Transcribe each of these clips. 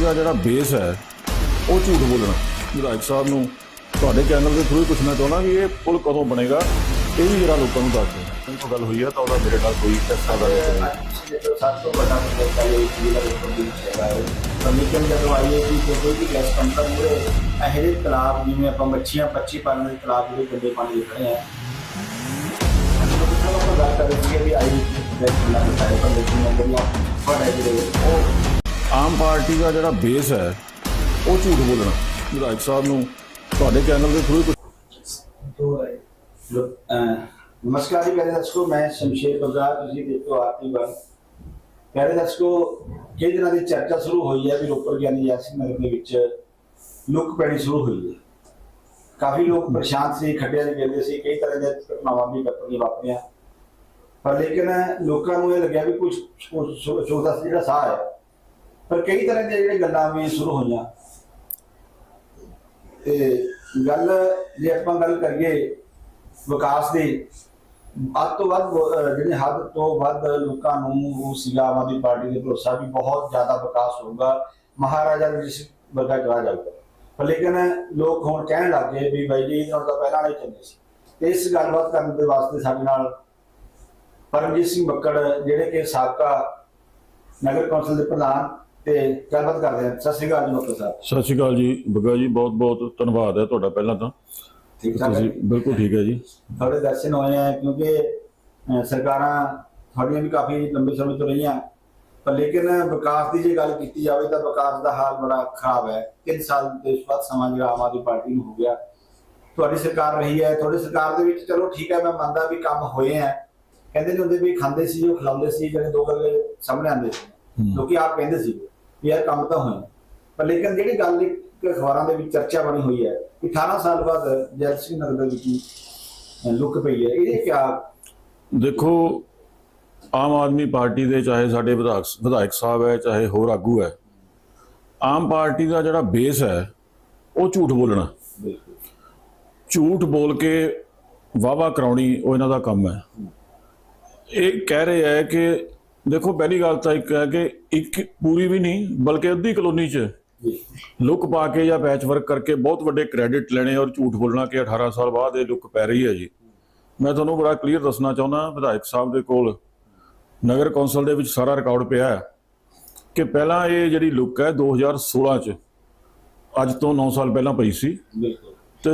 ਦਾ ਜਿਹੜਾ ਬੇਸ ਹੈ ਉਹ ਝੂਠ ਬੋਲਣਾ। ਵਿਧਾਇਕ ਸਾਹਿਬ ਨੂੰ ਤੁਹਾਡੇ ਚੈਨਲ ਦੇ ਥਰੂ ਪੁੱਛਣਾ ਚਾਹੁੰਦਾ ਵੀ ਇਹ ਪੁਲ ਕਦੋਂ ਬਣੇਗਾ ਇਹ ਵੀ ਜਿਹੜਾ ਲੋਕਾਂ ਨੂੰ ਦੱਸ ਦਿਓ। ਕੋਈ ਗੱਲ ਹੋਈ ਹੈ ਤਾਂ ਉਹਦਾ ਮੇਰੇ ਨਾਲ ਕੋਈ ਟੈਸਟਾ ਦਾ ਨਹੀਂ। ਸੀ ਕਿ ਦੀ ਹੈ। ਕਮਿਸ਼ਨ ਜਦੋਂ ਆਈ ਹੈ ਕਿ ਕੋਈ ਵੀ ਗੈਸ ਕੰਪਨੀ ਮੂਰੇ ਇਹਦੇ ਤਲਾਬ ਜਿਵੇਂ ਆਪਾਂ ਮੱਛੀਆਂ ਪੱਛੀ ਪਾਲਣ ਦੇ ਤਲਾਬ ਜਿਹੜੇ ਗੰਦੇ ਪਾਣੀ ਦੇ ਖੜੇ ਆ। ਗੱਲ ਕਰ ਰਹੀ ਹੈ ਵੀ ਆਈ ਗੈਸ ਨਾ ਬਤਾਏ ਪਰ ਲੇਕਿਨ ਨੰਬਰੀਆਂ ਬੜਾ ਜਿਹੜੇ ਉਹ ਆਮ ਪਾਰਟੀ ਦਾ ਜਿਹੜਾ ਬੇਸ ਹੈ ਉਹ ਝੂਠ ਬੋਲਣਾ ਵਿਧਾਇਕ ਸਾਹਿਬ ਨੂੰ ਤੁਹਾਡੇ ਚੈਨਲ ਦੇ ਥਰੂ ਨਮਸਕਾਰ ਜੀ ਪਿਆਰੇ ਦਰਸ਼ਕੋ ਮੈਂ ਸ਼ਮਸ਼ੇਰ ਬਜ਼ਾਰ ਤੁਸੀਂ ਦੇਖੋ ਆਰਤੀ ਬਣ ਪਿਆਰੇ ਦਰਸ਼ਕੋ ਕਈ ਦਿਨਾਂ ਦੀ ਚਰਚਾ ਸ਼ੁਰੂ ਹੋਈ ਹੈ ਵੀ ਰੋਪੜ ਗਿਆਨੀ ਜੈਤ ਨਗਰ ਦੇ ਵਿੱਚ ਲੁੱਕ ਪੈਣੀ ਸ਼ੁਰੂ ਹੋਈ ਹੈ ਕਾਫੀ ਲੋਕ ਪਰੇਸ਼ਾਨ ਸੀ ਖੱਡਿਆਂ ਦੇ ਗਿਰਦੇ ਸੀ ਕਈ ਤਰ੍ਹਾਂ ਦੀਆਂ ਘਟਨਾਵਾਂ ਵੀ ਵਾਪਰੀਆਂ ਵਾਪਰੀਆਂ ਪਰ ਲੇਕਿਨ ਲੋਕਾਂ ਨੂੰ ਇਹ ਲੱਗਿਆ ਵੀ ਕੁਝ ਸੋਚਦਾ ਸੀ ਜਿਹੜਾ ਸਾਹ ਹੈ ਪਰ ਕਈ ਤਰ੍ਹਾਂ ਦੀਆਂ ਜਿਹੜੀਆਂ ਗੱਲਾਂ ਵੀ ਸ਼ੁਰੂ ਹੋਈਆਂ। ਤੇ ਗੱਲ, ਜੇ ਆਪਾਂ ਗੱਲ ਕਰੀਏ ਵਿਕਾਸ ਦੀ ਅੱਧ ਤੋਂ ਵੱਧ ਜਿਹੜੇ ਹੱਦ ਤੋਂ ਵੱਧ ਲੋਕਾਂ ਨੂੰ ਉਹ ਸੀਗਾ, ਆਮ ਪਾਰਟੀ ਦੇ ਭਰੋਸਾ ਵੀ ਬਹੁਤ ਜ਼ਿਆਦਾ ਵਿਕਾਸ ਹੋਊਗਾ। ਮਹਾਰਾਜਾ ਰਣਜੀਤ ਵਰਗਾ ਕਰਾ ਜਾਊਗਾ। ਪਰ ਲੇਕਿਨ ਲੋਕ ਹੁਣ ਕਹਿਣ ਲੱਗ ਗਏ ਵੀ ਬਾਈ ਜੀ, ਇਹਨਾਂ ਦਾ ਪਹਿਲਾਂ ਨਹੀਂ ਚੰਗੇ ਸੀ। ਤੇ ਇਸ ਗੱਲਬਾਤ ਕਰਨ ਦੇ ਵਾਸਤੇ ਸਾਡੇ ਨਾਲ ਪਰਮਜੀਤ ਸਿੰਘ ਬੱਕੜ, ਜਿਹੜੇ ਕਿ ਸਾਬਕਾ ਨਗਰ ਕੌਂਸਲ ਦੇ ਪ੍ਰਧਾਨ ਤੇ ਗੱਲਬਾਤ ਕਰਦੇ ਹਾਂ। ਸਤਿ ਸ਼੍ਰੀ ਅਕਾਲ ਜੀ ਮੁਖਤਰ ਸਾਹਿਬ। ਸਤਿ ਸ਼੍ਰੀ ਅਕਾਲ ਜੀ। ਬੱਗਾ ਜੀ ਬਹੁਤ ਬਹੁਤ ਧੰਨਵਾਦ ਹੈ ਤੁਹਾਡਾ ਪਹਿਲਾਂ ਤਾਂ। ਠੀਕ ਠਾਕ ਹੈ ਤੁਸੀਂ ਬਿਲਕੁਲ ਠੀਕ ਹੈ ਜੀ। ਤੁਹਾਡੇ ਦਰਸ਼ਨ ਹੋਏ ਆ ਕਿਉਂਕਿ ਅਹ, ਸਰਕਾਰਾਂ ਤੁਹਾਡੀਆਂ ਵੀ ਕਾਫੀ ਲੰਬੇ ਸਮੇਂ ਤੋਂ ਰਹੀਆਂ। ਪਰ ਲੇਕਿਨ ਵਿਕਾਸ ਦੀ ਜੇ ਗੱਲ ਕੀਤੀ ਜਾਵੇ ਤਾਂ ਵਿਕਾਸ ਦਾ ਹਾਲ ਬੜਾ ਖਰਾਬ ਹੈ। 3 ਸਾਲ ਦੇ ਬਾਅਦ ਸਮਾਂ ਜਿਹੜਾ ਆਮ ਆਦਮੀ ਪਾਰਟੀ ਨੂੰ ਹੋ ਗਿਆ। ਤੁਹਾਡੀ ਸਰਕਾਰ ਰਹੀ ਹੈ। ਤੁਹਾਡੀ ਸਰਕਾਰ ਦੇ ਵਿੱਚ ਚਲੋ ਠੀਕ ਹੈ ਮੈਂ ਮੰਨਦਾ ਵੀ ਕੰਮ ਹੋਏ ਆ। ਕਹਿੰਦੇ ਨੇ ਹੁੰਦੇ ਵੀ ਖਾਂਦੇ ਸੀ ਜੋ ਖਿਲਾਉਂਦੇ ਸੀ ਜਿਹੜੇ ਦੋ ਗੱਲੇ ਸਾਹਮਣੇ ਆਉਂਦੇ ਸੀ। ਲੋਕੀ ਆਪ ਕਹਿੰਦੇ ਸੀ। ਵੀ ਇਹ ਕੰਮ ਤਾਂ ਹੋਇਆ ਪਰ ਲੇਕਿਨ ਜਿਹੜੀ ਗੱਲ ਇੱਕ ਅਖਬਾਰਾਂ ਦੇ ਵਿੱਚ ਚਰਚਾ ਬਣੀ ਹੋਈ ਹੈ ਕਿ 18 ਸਾਲ ਬਾਅਦ ਜੈਲ ਸਿੰਘ ਨਗਰ ਦੇ ਵਿੱਚ ਲੁੱਕ ਪਈ ਹੈ ਇਹਦੇ ਕਿਆ ਦੇਖੋ ਆਮ ਆਦਮੀ ਪਾਰਟੀ ਦੇ ਚਾਹੇ ਸਾਡੇ ਵਿਧਾਇਕ ਵਿਧਾਇਕ ਸਾਹਿਬ ਹੈ ਚਾਹੇ ਹੋਰ ਆਗੂ ਹੈ ਆਮ ਪਾਰਟੀ ਦਾ ਜਿਹੜਾ ਬੇਸ ਹੈ ਉਹ ਝੂਠ ਬੋਲਣਾ। ਝੂਠ ਬੋਲ ਕੇ ਵਾਵਾ ਕਰਾਉਣੀ ਉਹ ਇਹਨਾਂ ਦਾ ਕੰਮ ਹੈ। ਇਹ ਕਹਿ ਰਹੇ ਹੈ ਕਿ ਦੇਖੋ ਪਹਿਲੀ ਗੱਲ ਤਾਂ ਇੱਕ ਹੈ ਕਿ ਇੱਕ ਪੂਰੀ ਵੀ ਨਹੀਂ ਬਲਕਿ ਅੱਧੀ ਕਲੋਨੀ 'ਚ ਲੁੱਕ ਪਾ ਕੇ ਜਾਂ ਪੈਚ ਵਰਕ ਕਰਕੇ ਬਹੁਤ ਵੱਡੇ ਕ੍ਰੈਡਿਟ ਲੈਣੇ ਔਰ ਝੂਠ ਬੋਲਣਾ ਕਿ 18 ਸਾਲ ਬਾਅਦ ਇਹ ਲੁੱਕ ਪੈ ਰਹੀ ਹੈ ਜੀ। ਮੈਂ ਤੁਹਾਨੂੰ ਬੜਾ ਕਲੀਅਰ ਦੱਸਣਾ ਚਾਹੁੰਦਾ ਵਿਧਾਇਕ ਸਾਹਿਬ ਦੇ ਕੋਲ ਨਗਰ ਕੌਂਸਲ ਦੇ ਵਿੱਚ ਸਾਰਾ ਰਿਕਾਰਡ ਪਿਆ ਹੈ ਕਿ ਪਹਿਲਾਂ ਇਹ ਜਿਹੜੀ ਲੁੱਕ ਹੈ 2016 ਚ ਅੱਜ ਤੋਂ 9 ਸਾਲ ਪਹਿਲਾਂ ਪਈ ਸੀ। ਤੇ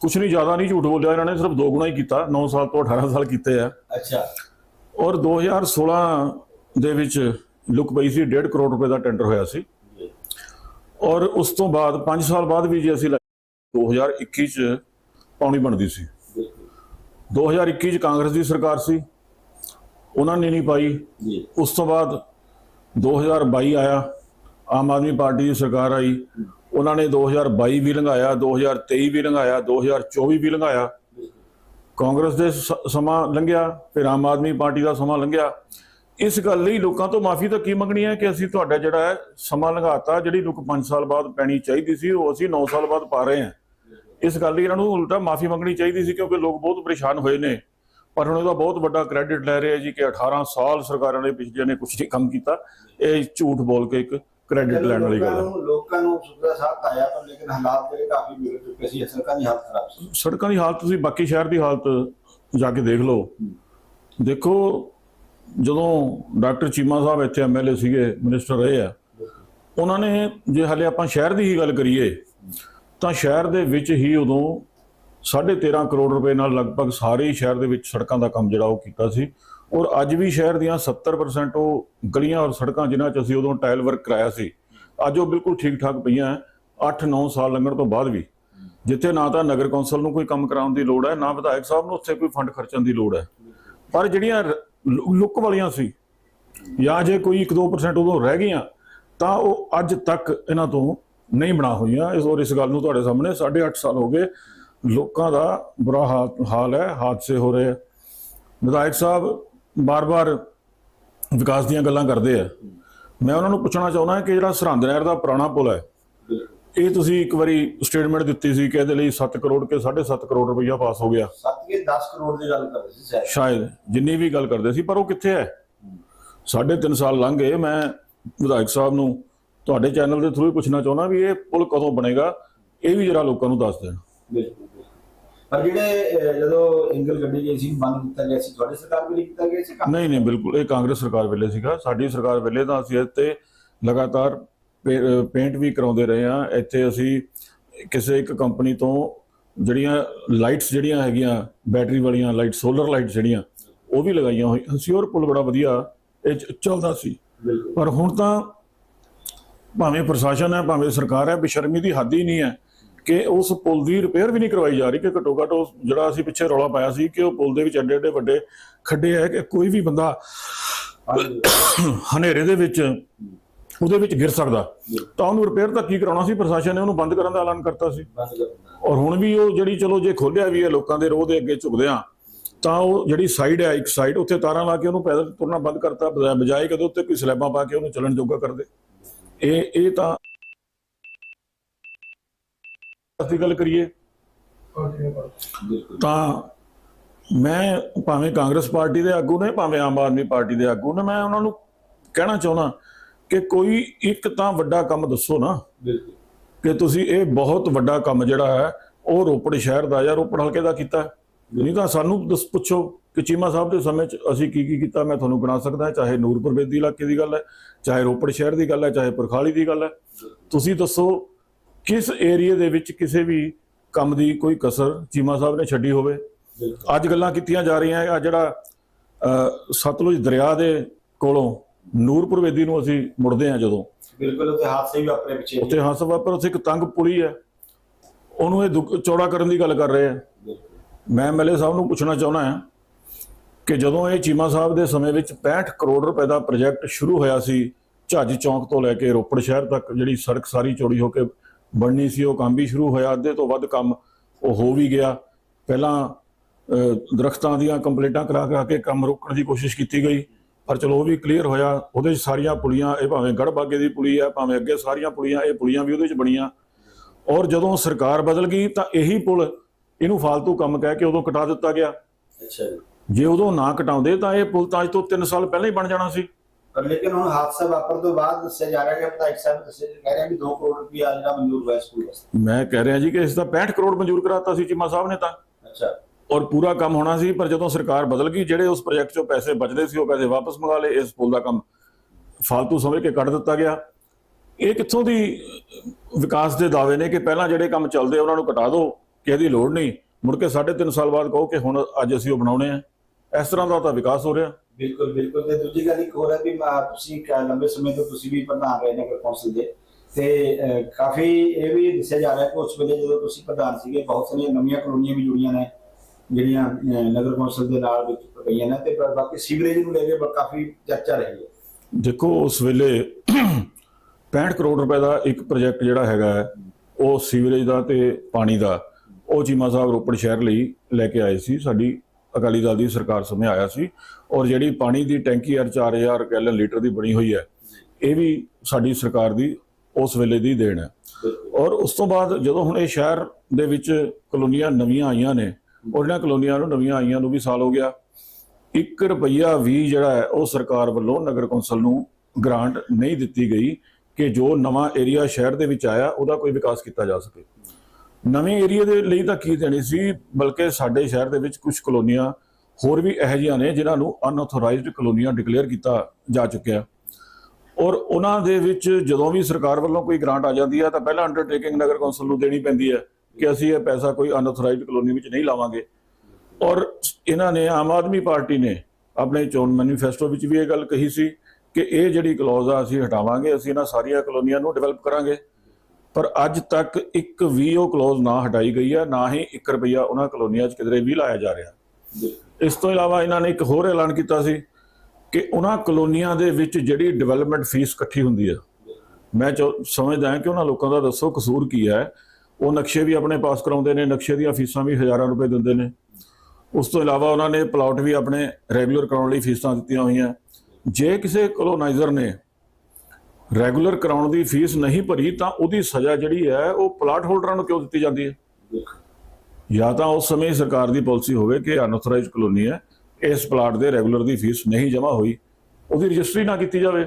ਕੁਝ ਨਹੀਂ ਜ਼ਿਆਦਾ ਨਹੀਂ ਝੂਠ ਬੋਲਿਆ ਇਹਨਾਂ ਨੇ ਸਿਰਫ ਦੋ ਗੁਣਾ ਹੀ ਕੀਤਾ 9 ਸਾਲ ਤੋਂ 18 ਸਾਲ ਕੀਤੇ ਆ। ਅੱਛਾ। ਔਰ 2016 ਦੇ ਵਿੱਚ ਲੁੱਕ ਪਈ ਸੀ 1.5 ਕਰੋੜ ਰੁਪਏ ਦਾ ਟੈਂਡਰ ਹੋਇਆ ਸੀ। ਔਰ ਉਸ ਤੋਂ ਬਾਅਦ 5 ਸਾਲ ਬਾਅਦ ਵੀ ਜੇ ਅਸੀਂ ਲਾਈਏ 2021 ਚ ਪਾਉਣੀ ਬਣਦੀ ਸੀ। ਬਿਲਕੁਲ 2021 ਚ ਕਾਂਗਰਸ ਦੀ ਸਰਕਾਰ ਸੀ ਉਹਨਾਂ ਨੇ ਨਹੀਂ ਪਾਈ। ਉਸ ਤੋਂ ਬਾਅਦ 2022 ਆਇਆ ਆਮ ਆਦਮੀ ਪਾਰਟੀ ਦੀ ਸਰਕਾਰ ਆਈ। ਉਹਨਾਂ ਨੇ 2022 ਵੀ ਲੰਘਾਇਆ 2023 ਵੀ ਲੰਘਾਇਆ 2024 ਵੀ ਲੰਘਾਇਆ। ਕਾਂਗਰਸ ਦੇ ਸ- ਸਮਾਂ ਲੰਘਿਆ, ਫਿਰ ਆਮ ਆਦਮੀ ਪਾਰਟੀ ਦਾ ਸਮਾਂ ਲੰਘਿਆ। ਇਸ ਗੱਲ ਲਈ ਲੋਕਾਂ ਤੋਂ ਮਾਫੀ ਤਾਂ ਕੀ ਮੰਗਣੀ ਹੈ ਕਿ ਅਸੀਂ ਤੁਹਾਡਾ ਜਿਹੜਾ ਹੈ ਸਮਾਂ ਲੰਘਾਤਾ, ਜਿਹੜੀ ਲੋਕ 5 ਸਾਲ ਬਾਅਦ ਪੈਣੀ ਚਾਹੀਦੀ ਸੀ, ਉਹ ਅਸੀਂ 9 ਸਾਲ ਬਾਅਦ ਪਾ ਰਹੇ ਹਾਂ। ਇਸ ਗੱਲ ਲਈ ਇਹਨਾਂ ਨੂੰ ਉਲਟਾ ਮਾਫੀ ਮੰਗਣੀ ਚਾਹੀਦੀ ਸੀ ਕਿਉਂਕਿ ਲੋਕ ਬਹੁਤ ਪਰੇਸ਼ਾਨ ਹੋਏ ਨੇ। ਪਰ ਹੁਣ ਉਹਦਾ ਬਹੁਤ ਵੱਡਾ ਕ੍ਰੈਡਿਟ ਲੈ ਰਹੇ ਆ ਜੀ ਕਿ 18 ਸਾਲ ਸਰਕਾਰਾਂ ਨੇ ਪਿਛਲੇ ਨੇ ਕੁਝ ਨਹੀਂ ਕੰਮ ਕੀਤਾ। ਇਹ ਝੂਠ ਬੋਲ ਕੇ ਇੱਕ ਕ੍ਰੈਡਿਟ ਲੈਣ ਵਾਲੀ ਗੱਲ ਹੈ। ਲੋਕਾਂ ਨੂੰ ਦਾ ਸਾਥ ਆਇਆ ਪਰ ਲੇਕਿਨ ਹਾਲਾਤ ਜਿਹੜੇ ਕਾਫੀ ਵਿਗੜ ਚੁੱਕੇ ਸੀ ਸਰਕਾਰ ਦੀ ਹਾਲਤ ਖਰਾਬ ਸੀ। ਸੜਕਾਂ ਦੀ ਹਾਲਤ ਤੁਸੀਂ ਬਾਕੀ ਸ਼ਹਿਰ ਦੀ ਹਾਲਤ ਜਾ ਕੇ ਦੇਖ ਲਓ। ਦੇਖੋ ਜਦੋਂ ਡਾਕਟਰ ਚੀਮਾ ਸਾਹਿਬ ਇੱਥੇ ਐਮਐਲਏ ਸੀਗੇ ਮਿਨਿਸਟਰ ਰਹੇ ਆ ਉਹਨਾਂ ਨੇ ਜੇ ਹਲੇ ਆਪਾਂ ਸ਼ਹਿਰ ਦੀ ਹੀ ਗੱਲ ਕਰੀਏ ਤਾਂ ਸ਼ਹਿਰ ਦੇ ਵਿੱਚ ਹੀ ਉਦੋਂ 13.5 ਕਰੋੜ ਰੁਪਏ ਨਾਲ ਲਗਭਗ ਸਾਰੇ ਸ਼ਹਿਰ ਦੇ ਵਿੱਚ ਸੜਕਾਂ ਦਾ ਕੰਮ ਜਿਹੜਾ ਉਹ ਕੀਤਾ ਸੀ। ਔਰ ਅੱਜ ਵੀ ਸ਼ਹਿਰ ਦੀਆਂ 70% ਉਹ ਗਲੀਆਂ ਔਰ ਸੜਕਾਂ ਜਿਨ੍ਹਾਂ 'ਚ ਅਸੀਂ ਉਦੋਂ ਟਾਇਲ ਵਰਕ ਕਰਾਇਆ ਸੀ, ਅੱਜ ਉਹ ਬਿਲਕੁਲ ਠੀਕ ਠਾਕ ਪਈਆਂ 8-9 ਸਾਲ ਲੰਘਣ ਤੋਂ ਬਾਅਦ ਵੀ, ਜਿੱਥੇ ਨਾ ਤਾਂ ਨਗਰ ਕੌਂਸਲ ਨੂੰ ਕੋਈ ਕੰਮ ਕਰਾਉਣ ਦੀ ਲੋੜ ਹੈ ਨਾ ਵਿਧਾਇਕ ਸਾਹਿਬ ਨੂੰ ਉੱਥੇ ਕੋਈ ਫੰਡ ਖਰਚਣ ਦੀ ਲੋੜ ਹੈ ਪਰ ਜਿਹੜੀਆਂ ਲੁੱਕ ਵਾਲੀਆਂ ਸੀ, ਜਾਂ ਜੇ ਕੋਈ 1-2% ਉਦੋਂ ਰਹਿ ਗਈਆਂ, ਤਾਂ ਉਹ ਅੱਜ ਤੱਕ ਇਹਨਾਂ ਤੋਂ ਨਹੀਂ ਬਣਾ ਹੋਈਆਂ। ਇਸ, ਔਰ ਇਸ ਗੱਲ ਨੂੰ ਤੁਹਾਡੇ ਸਾਹਮਣੇ 8.5 ਸਾਲ ਹੋ ਗਏ, ਲੋਕਾਂ ਦਾ ਬੁਰਾ ਹਾ- ਹਾਲ ਹੈ ਹਾਦਸੇ ਹੋ ਰਹੇ ਆ ਵਿਧਾਇਕ ਸਾਹਿਬ ਬਾਰ-ਬਾਰ ਵਿਕਾਸ ਦੀਆਂ ਗੱਲਾਂ ਕਰਦੇ ਆ। ਮੈਂ ਉਹਨਾਂ ਨੂੰ ਪੁੱਛਣਾ ਚਾਹੁੰਦਾ ਕਿ ਜਿਹੜਾ ਸਰਹੰਦ ਨਹਿਰ ਦਾ ਪੁਰਾਣਾ ਪੁਲ ਹੈ ਇਹ ਤੁਸੀਂ ਇੱਕ ਵਾਰੀ ਸਟੇਟਮੈਂਟ ਦਿੱਤੀ ਸੀ ਕਿ ਇਹਦੇ ਲਈ 7 ਕਰੋੜ ਕੇ 7.5 ਕਰੋੜ ਰੁਪਈਆ ਪਾਸ ਹੋ ਗਿਆ। ਸੱਤ ਕੇ 10 ਕਰੋੜ ਦੀ ਗੱਲ ਕਰਦੇ ਸੀ ਸ਼ਾਇਦ। ਸ਼ਾਇਦ ਜਿੰਨੀ ਵੀ ਗੱਲ ਕਰਦੇ ਸੀ ਪਰ ਉਹ ਕਿੱਥੇ ਹੈ? ਸਾਢੇ ਤਿੰਨ ਸਾਲ ਲੰਘ ਗਏ ਮੈਂ ਵਿਧਾਇਕ ਸਾਹਿਬ ਨੂੰ ਤੁਹਾਡੇ ਚੈਨਲ ਦੇ ਥਰੂ ਹੀ ਪੁੱਛਣਾ ਚਾਹੁੰਦਾ ਵੀ ਇਹ ਪੁਲ ਕਦੋਂ ਬਣੇਗਾ? ਇਹ ਵੀ ਜਰਾ ਲੋਕਾਂ ਨੂੰ ਦੱਸ ਦੇਣ। ਬਿਲਕੁਲ। ਪਰ ਜਿਹੜੇ ਜਦੋਂ ਇੰਗਲ ਗੱਡੀ ਗਈ ਸੀ ਬੰਦ ਕੀਤਾ ਗਿਆ ਸੀ ਤੁਹਾਡੀ ਸਰਕਾਰ ਵੀ ਕੀਤਾ ਗਿਆ ਸੀ ਨਹੀਂ ਨਹੀਂ ਬਿਲਕੁਲ ਇਹ ਕਾਂਗਰਸ ਸਰਕਾਰ ਵੇਲੇ ਸੀਗਾ। ਸਾਡੀ ਸਰਕਾਰ ਵੇਲੇ ਤਾਂ ਅਸੀਂ ਇੱਥੇ ਲਗਾਤਾਰ ਪੇਂਟ ਵੀ ਕਰਾਉਂਦੇ ਰਹੇ ਆ ਇੱਥੇ ਅਸੀਂ ਕਿਸੇ ਇੱਕ ਕੰਪਨੀ ਤੋਂ ਜਿਹੜੀਆਂ ਲਾਈਟਸ ਜਿਹੜੀਆਂ ਹੈਗੀਆਂ ਬੈਟਰੀ ਵਾਲੀਆਂ ਲਾਈਟ ਸੋਲਰ ਲਾਈਟ ਜਿਹੜੀਆਂ ਉਹ ਵੀ ਲਗਾਈਆਂ ਹੋਈਆਂ ਸੀ ਔਰ ਪੁਲ ਬੜਾ ਵਧੀਆ ਇਹ ਚੱਲਦਾ ਸੀ। ਪਰ ਹੁਣ ਤਾਂ ਭਾਵੇਂ ਪ੍ਰਸ਼ਾਸਨ ਹੈ ਭਾਵੇਂ ਸਰਕਾਰ ਹੈ ਬੇਸ਼ਰਮੀ ਦੀ ਹੱਦ ਹੀ ਨਹੀਂ ਹੈ। ਕਿ ਉਸ ਪੁਲ ਦੀ ਰਿਪੇਅਰ ਵੀ ਨਹੀਂ ਕਰਵਾਈ ਜਾ ਰਹੀ ਕਿ ਘੱਟੋ ਘੱਟ ਉਹ ਜਿਹੜਾ ਅਸੀਂ ਪਿੱਛੇ ਰੌਲਾ ਪਾਇਆ ਸੀ ਕਿ ਉਹ ਪੁਲ ਦੇ ਵਿੱਚ ਐਡੇ ਐਡੇ ਵੱਡੇ ਖੱਡੇ ਹੈ ਕਿ ਕੋਈ ਵੀ ਬੰਦਾ ਹਨੇਰੇ ਦੇ ਵਿੱਚ ਉਹਦੇ ਵਿੱਚ ਗਿਰ ਸਕਦਾ। ਤਾਂ ਉਹਨੂੰ ਰਿਪੇਅਰ ਤਾਂ ਕੀ ਕਰਾਉਣਾ ਸੀ? ਪ੍ਰਸ਼ਾਸਨ ਨੇ ਉਹਨੂੰ ਬੰਦ ਕਰਨ ਦਾ ਐਲਾਨ ਕਰਤਾ ਸੀ। ਔਰ ਹੁਣ ਵੀ ਉਹ ਜਿਹੜੀ ਚਲੋ ਜੇ ਖੋਲਿਆ ਵੀ ਹੈ ਲੋਕਾਂ ਦੇ ਰੋਹ ਦੇ ਅੱਗੇ ਝੁਕਦੇ ਆ ਤਾਂ ਉਹ ਜਿਹੜੀ ਸਾਈਡ ਹੈ ਇੱਕ ਸਾਈਡ ਉੱਥੇ ਤਾਰਾਂ ਲਾ ਕੇ ਉਹਨੂੰ ਪੈਦਲ ਤੁਰਨਾ ਬੰਦ ਕਰਤਾ ਬਜਾਏ- ਬਜਾਏ ਕਦੇ ਉੱਤੇ ਕੋਈ ਸਲੈਬਾਂ ਪਾ ਕੇ ਉਹਨੂੰ ਚੱਲਣ ਜੋਗਾ ਕਰਦੇ ਇਹ ਇਹ ਤਾਂ ਅਸੀਂ ਗੱਲ ਕਰੀਏ। ਤਾਂ ਮੈਂ ਭਾਵੇਂ ਕਾਂਗਰਸ ਪਾਰਟੀ ਦੇ ਆਗੂ ਨੇ ਭਾਵੇਂ ਆਮ ਆਦਮੀ ਪਾਰਟੀ ਦੇ ਆਗੂ ਨੇ ਮੈਂ ਉਹਨਾਂ ਨੂੰ ਕਹਿਣਾ ਚਾਹੁੰਦਾ ਕਿ ਕੋਈ ਇੱਕ ਤਾਂ ਵੱਡਾ ਕੰਮ ਦੱਸੋ ਨਾ। ਕਿ ਤੁਸੀਂ ਇਹ ਬਹੁਤ ਵੱਡਾ ਕੰਮ ਜਿਹੜਾ ਹੈ ਉਹ ਰੋਪੜ ਸ਼ਹਿਰ ਦਾ ਜਾਂ ਰੋਪੜ ਹਲਕੇ ਦਾ ਕੀਤਾ। ਨਹੀਂ ਤਾਂ ਸਾਨੂੰ ਦੱਸ ਪੁੱਛੋ ਕਿ ਚੀਮਾ ਸਾਹਿਬ ਦੇ ਸਮੇਂ 'ਚ ਅਸੀਂ ਕੀ ਕੀ ਕੀਤਾ ਮੈਂ ਤੁਹਾਨੂੰ ਗਿਣਾ ਸਕਦਾ ਚਾਹੇ ਨੂਰਪੁਰ ਬੇਦੀ ਇਲਾਕੇ ਦੀ ਗੱਲ ਹੈ ਚਾਹੇ ਰੋਪੜ ਸ਼ਹਿਰ ਦੀ ਗੱਲ ਹੈ ਚਾਹੇ ਪਰਖਾਲੀ ਦੀ ਗੱਲ ਹੈ। ਤੁਸੀਂ ਦੱਸੋ ਕਿਸ ਏਰੀਏ ਦੇ ਵਿੱਚ ਕਿਸੇ ਵੀ ਕੰਮ ਦੀ ਕੋਈ ਕਸਰ ਚੀਮਾ ਸਾਹਿਬ ਨੇ ਛੱਡੀ ਹੋਵੇ? ਅੱਜ ਗੱਲਾਂ ਕੀਤੀਆਂ ਜਾ ਰਹੀਆਂ ਆ ਜਿਹੜਾ ਸਤਲੁਜ ਦਰਿਆ ਦੇ ਕੋਲੋਂ ਨੂਰਪੁਰ ਬੇਦੀ ਨੂੰ ਅਸੀਂ ਮੁੜਦੇ ਆ ਜਦੋਂ। ਬਿਲਕੁਲ ਉਹਦੇ ਹਾਦਸੇ ਵੀ ਆਪਣੇ ਪਿੱਛੇ ਉੱਥੇ ਹੰਸ ਵਾਪਰ ਉੱਥੇ ਇੱਕ ਤੰਗ ਪੁਲੀ ਹੈ। ਉਹਨੂੰ ਇਹ ਚੌੜਾ ਕਰਨ ਦੀ ਗੱਲ ਕਰ ਰਹੇ ਆ ਮੈਂ ਐਮਐਲਏ ਸਾਹਿਬ ਨੂੰ ਪੁੱਛਣਾ ਚਾਹੁੰਦਾ ਹਾਂ ਕਿ ਜਦੋਂ ਇਹ ਚੀਮਾ ਸਾਹਿਬ ਦੇ ਸਮੇਂ ਵਿੱਚ 65 ਕਰੋੜ ਰੁਪਏ ਦਾ ਪ੍ਰੋਜੈਕਟ ਸ਼ੁਰੂ ਹੋਇਆ ਸੀ ਝੱਜ ਚੌਂਕ ਤੋਂ ਲੈ ਕੇ ਰੋਪੜ ਸ਼ਹਿਰ ਤੱਕ ਜਿਹੜੀ ਸੜਕ ਸਾਰੀ ਚੌੜੀ ਹੋ ਕੇ ਬਣਨੀ ਸੀ ਉਹ ਕੰਮ ਵੀ ਸ਼ੁਰੂ ਹੋਇਆ ਅੱਧੇ ਤੋਂ ਵੱਧ ਕੰਮ ਉਹ ਹੋ ਵੀ ਗਿਆ। ਪਹਿਲਾਂ ਦਰਖਤਾਂ ਦੀਆਂ ਕੰਪਲੀਟਾਂ ਕਰਾ ਕਰਾ ਕੇ ਕੰਮ ਰੋਕਣ ਦੀ ਕੋਸ਼ਿਸ਼ ਕੀਤੀ ਗਈ ਪਰ ਚਲੋ ਉਹ ਵੀ ਕਲੀਅਰ ਹੋਇਆ ਉਹਦੇ 'ਚ ਸਾਰੀਆਂ ਪੁਲੀਆਂ ਇਹ ਭਾਵੇਂ ਗੜਬਾਗੇ ਦੀ ਪੁਲੀ ਹੈ ਭਾਵੇਂ ਅੱਗੇ ਸਾਰੀਆਂ ਪੁਲੀਆਂ ਇਹ ਪੁਲੀਆਂ ਵੀ ਉਹਦੇ 'ਚ ਬਣੀਆਂ। ਔਰ ਜਦੋਂ ਸਰਕਾਰ ਬਦਲ ਗਈ ਤਾਂ ਇਹੀ ਪੁਲ ਇਹਨੂੰ ਫालतू ਕੰਮ ਕਹਿ ਕੇ ਉਦੋਂ ਕਟਾ ਦਿੱਤਾ ਗਿਆ। ਅੱਛਾ ਜੀ। ਜੇ ਉਦੋਂ ਨਾ ਕਟਾਉਂਦੇ ਤਾਂ ਇਹ ਪੁਲ ਤਾਂ ਅੱਜ ਤੋਂ 3 ਸਾਲ ਪਹਿਲਾਂ ਹੀ ਬਣ ਜਾਣਾ ਸੀ। ਲੇਕਿਨ ਹੁਣ ਹਾਦਸਾ ਵਾਪਰ ਤੋਂ ਬਾਅਦ ਦੱਸਿਆ ਜਾ ਰਿਹਾ ਹੈ ਕਿ ਵਿਧਾਇਕ ਸਾਹਿਬ ਦੱਸੇ ਕਹਿ ਰਹੇ ਕਿ 2 ਕਰੋੜ ਰੁਪਇਆ ਜਿਹੜਾ ਮਨਜ਼ੂਰ ਹੋਇਆ ਸਕੂਲ ਵਾਸਤੇ। ਮੈਂ ਕਹਿ ਰਿਹਾ ਜੀ ਕਿ ਇਸ ਦਾ 65 ਕਰੋੜ ਮਨਜ਼ੂਰ ਕਰਾਤਾ ਸੀ ਚੀਮਾ ਸਾਹਿਬ ਨੇ ਤਾਂ। ਅੱਛਾ। ਔਰ ਪੂਰਾ ਕੰਮ ਹੋਣਾ ਸੀ ਪਰ ਜਦੋਂ ਸਰਕਾਰ ਬਦਲ ਗਈ ਜਿਹੜੇ ਉਸ ਪ੍ਰੋਜੈਕਟ 'ਚੋਂ ਪੈਸੇ ਬਚਦੇ ਸੀ ਉਹ ਪੈਸੇ ਵਾਪਸ ਮੰਗਾ ਲਏ ਇਸ ਪੁਲ ਦਾ ਕੰਮ ਫालतू ਸਮਝ ਕੇ ਕੱਢ ਦਿੱਤਾ ਗਿਆ। ਇਹ ਕਿੱਥੋਂ ਦੀ ਵਿਕਾਸ ਦੇ ਦਾਅਵੇ ਨੇ ਕਿ ਪਹਿਲਾਂ ਜਿਹੜੇ ਕੰਮ ਚੱਲਦੇ ਉਹਨਾਂ ਨੂੰ ਕਟਾ ਦਿਓ ਕਿ ਇਹਦੀ ਲੋੜ ਨਹੀਂ। ਮੁੜ ਕੇ 3.5 ਸਾਲ ਬਾਅਦ ਕਹੋ ਕਿ ਹੁਣ ਅੱਜ ਅਸੀਂ ਉਹ ਬਣਾਉਣੇ ਆ। ਇਸ ਤਰ੍ਹਾਂ ਦਾ ਤਾਂ ਵਿਕਾਸ ਹੋ ਰਿਹਾ। ਬਿਲਕੁਲ ਬਿਲਕੁਲ। ਤੇ ਦੂਜੀ ਗੱਲ ਇੱਕ ਹੋਰ ਹੈ ਵੀ ਅਹ, ਤੁਸੀਂ ਕ- ਲੰਬੇ ਸਮੇਂ ਤੋਂ ਤੁਸੀਂ ਵੀ ਪ੍ਰਧਾਨ ਰਹੇ ਨਗਰ ਕੌਂਸਲ ਦੇ। ਤੇ ਕਾਫੀ ਇਹ ਵੀ ਦੱਸਿਆ ਜਾ ਰਿਹਾ ਕਿ ਉਸ ਵੇਲੇ ਜਦੋਂ ਤੁਸੀਂ ਪ੍ਰਧਾਨ ਸੀਗੇ ਬਹੁਤ ਸਾਰੀਆਂ ਨਵੀਆਂ ਕਲੋਨੀਆਂ ਵੀ ਜੁੜੀਆਂ ਨੇ ਜਿਹੜੀਆਂ ਨਗਰ ਕੌਂਸਲ ਦੇ ਨਾਲ ਵਿੱਚ ਪਈਆਂ ਨੇ ਤੇ ਪਰ ਬਾਕੀ ਸੀਵਰੇਜ ਨੂੰ ਲੈ ਕੇ ਕਾਫੀ ਚਰਚਾ ਰਹੀ ਹੈ। ਦੇਖੋ ਉਸ ਵੇਲੇ 65 ਕਰੋੜ ਰੁਪਏ ਦਾ ਇੱਕ ਪ੍ਰੋਜੈਕਟ ਜਿਹੜਾ ਹੈਗਾ ਹੈ, ਉਹ ਸੀਵਰੇਜ ਦਾ ਤੇ ਪਾਣੀ ਦਾ ਉਹ ਚੀਮਾ ਸਾਹਿਬ ਰੋਪੜ ਸ਼ਹਿਰ ਲਈ ਲੈ ਕੇ ਆਏ ਸੀ ਸਾਡੀ ਅਕਾਲੀ ਦਲ ਦੀ ਸਰਕਾਰ ਸਮੇਂ ਆਇਆ ਸੀ ਔਰ ਜਿਹੜੀ ਪਾਣੀ ਦੀ ਟੈਂਕੀ ਯਾਰ 4000 ਗੈਲਨ ਲੀਟਰ ਦੀ ਬਣੀ ਹੋਈ ਹੈ, ਇਹ ਵੀ ਸਾਡੀ ਸਰਕਾਰ ਦੀ ਉਸ ਵੇਲੇ ਦੀ ਦੇਣ ਹੈ। ਔਰ ਉਸ ਤੋਂ ਬਾਅਦ ਜਦੋਂ ਹੁਣ ਇਹ ਸ਼ਹਿਰ ਦੇ ਵਿੱਚ ਕਲੋਨੀਆਂ ਨਵੀਆਂ ਆਈਆਂ ਨੇ, ਔਰ ਇਹਨਾਂ ਕਲੋਨੀਆਂ ਨੂੰ ਨਵੀਆਂ ਆਈਆਂ ਨੂੰ ਵੀ ਸਾਲ ਹੋ ਗਿਆ 1 ਰੁਪਈਆ ਵੀ ਜਿਹੜਾ ਹੈ ਉਹ ਸਰਕਾਰ ਵੱਲੋਂ ਨਗਰ ਕੌਂਸਲ ਨੂੰ ਗ੍ਰਾਂਟ ਨਹੀਂ ਦਿੱਤੀ ਗਈ ਕਿ ਜੋ ਨਵਾਂ ਏਰੀਆ ਸ਼ਹਿਰ ਦੇ ਵਿੱਚ ਆਇਆ, ਉਹਦਾ ਕੋਈ ਵਿਕਾਸ ਕੀਤਾ ਜਾ ਸਕੇ। ਨਵੇਂ ਏਰੀਆ ਦੇ ਲਈ ਤਾਂ ਕੀ ਦੇਣੀ ਸੀ, ਬਲਕਿ ਸਾਡੇ ਸ਼ਹਿਰ ਦੇ ਵਿੱਚ ਕੁਝ ਕਲੋਨੀਆਂ ਹੋਰ ਵੀ ਇਹੋ ਜਿਹੀਆਂ ਨੇ ਜਿਨ੍ਹਾਂ ਨੂੰ ਅਨਆਥੋਰਾਈਜ਼ਡ ਕਲੋਨੀਆਂ ਡਿਕਲੇਅਰ ਕੀਤਾ ਜਾ ਚੁੱਕਿਆ। ਔਰ ਉਹਨਾਂ ਦੇ ਵਿੱਚ ਜਦੋਂ ਵੀ ਸਰਕਾਰ ਵੱਲੋਂ ਕੋਈ ਗ੍ਰਾਂਟ ਆ ਜਾਂਦੀ ਹੈ ਤਾਂ ਪਹਿਲਾਂ ਅੰਡਰਟੇਕਿੰਗ ਨਗਰ ਕੌਂਸਲ ਨੂੰ ਦੇਣੀ ਪੈਂਦੀ ਹੈ ਕਿ ਅਸੀਂ ਇਹ ਪੈਸਾ ਕੋਈ ਅਨਆਥੋਰਾਈਜ਼ਡ ਕਲੋਨੀ ਵਿੱਚ ਨਹੀਂ ਲਾਵਾਂਗੇ। ਔਰ ਇਹਨਾਂ ਨੇ ਆਮ ਆਦਮੀ ਪਾਰਟੀ ਨੇ ਆਪਣੇ ਚੋਣ ਮੈਨੀਫੈਸਟੋ ਵਿੱਚ ਵੀ ਇਹ ਗੱਲ ਕਹੀ ਸੀ ਕਿ ਇਹ ਜਿਹੜੀ ਕਲੌਜ਼ ਆ, ਅਸੀਂ ਹਟਾਵਾਂਗੇ, ਅਸੀਂ ਇਹਨਾਂ ਸਾਰੀਆਂ ਕਲੋਨੀਆਂ ਨੂੰ ਡਿਵੈਲਪ ਕਰਾਂਗੇ। ਪਰ ਅੱਜ ਤੱਕ ਇੱਕ ਵੀ ਉਹ ਕਲੋਜ਼ ਨਾ ਹਟਾਈ ਗਈ ਹੈ, ਨਾ ਹੀ 1 ਰੁਪਈਆ ਉਹਨਾਂ ਕਲੋਨੀਆਂ 'ਚ ਕਿਧਰੇ ਵੀ ਲਾਇਆ ਜਾ ਰਿਹਾ। ਇਸ ਤੋਂ ਇਲਾਵਾ ਇਹਨਾਂ ਨੇ ਇੱਕ ਹੋਰ ਐਲਾਨ ਕੀਤਾ ਸੀ ਕਿ ਉਹਨਾਂ ਕਲੋਨੀਆਂ ਦੇ ਵਿੱਚ ਜਿਹੜੀ ਡਿਵੈਲਪਮੈਂਟ ਫੀਸ ਇਕੱਠੀ ਹੁੰਦੀ ਹੈ। ਮੈਂ ਚੋ- ਸਮਝਦਾ ਹਾਂ ਕਿ ਉਹਨਾਂ ਲੋਕਾਂ ਦਾ ਦੱਸੋ ਕਸੂਰ ਕੀ ਹੈ। ਉਹ ਨਕਸ਼ੇ ਵੀ ਆਪਣੇ ਪਾਸ ਕਰਾਉਂਦੇ ਨੇ, ਨਕਸ਼ੇ ਦੀਆਂ ਫੀਸਾਂ ਵੀ ਹਜ਼ਾਰਾਂ ਰੁਪਏ ਦਿੰਦੇ ਨੇ। ਉਸ ਤੋਂ ਇਲਾਵਾ ਉਹਨਾਂ ਨੇ ਪਲਾਟ ਵੀ ਆਪਣੇ ਰੈਗੂਲਰ ਕਰਾਉਣ ਲਈ ਫੀਸਾਂ ਦਿੱਤੀਆਂ ਹੋਈਆਂ। ਜੇ ਕਿਸੇ ਕਲੋਨਾਈਜ਼ਰ ਨੇ ਰੈਗੂਲਰ ਕਰਾਉਣ ਦੀ ਫੀਸ ਨਹੀਂ ਭਰੀ ਤਾਂ ਉਹਦੀ ਸਜ਼ਾ ਜਿਹੜੀ ਹੈ ਉਹ ਪਲਾਟ ਹੋਲਡਰਾਂ ਨੂੰ ਕਿਉਂ ਦਿੱਤੀ ਜਾਂਦੀ ਹੈ? ਜਾਂ ਤਾਂ ਉਸ ਸਮੇਂ ਸਰਕਾਰ ਦੀ ਪਾਲਿਸੀ ਹੋਵੇ ਕਿ ਅਨਆਥੋਰਾਈਜ਼ਡ ਕਲੋਨੀ ਹੈ, ਇਸ ਪਲਾਟ ਦੇ ਰੈਗੂਲਰ ਦੀ ਫੀਸ ਨਹੀਂ ਜਮ੍ਹਾਂ ਹੋਈ। ਉਹਦੀ ਰਜਿਸਟਰੀ ਨਾ ਕੀਤੀ ਜਾਵੇ।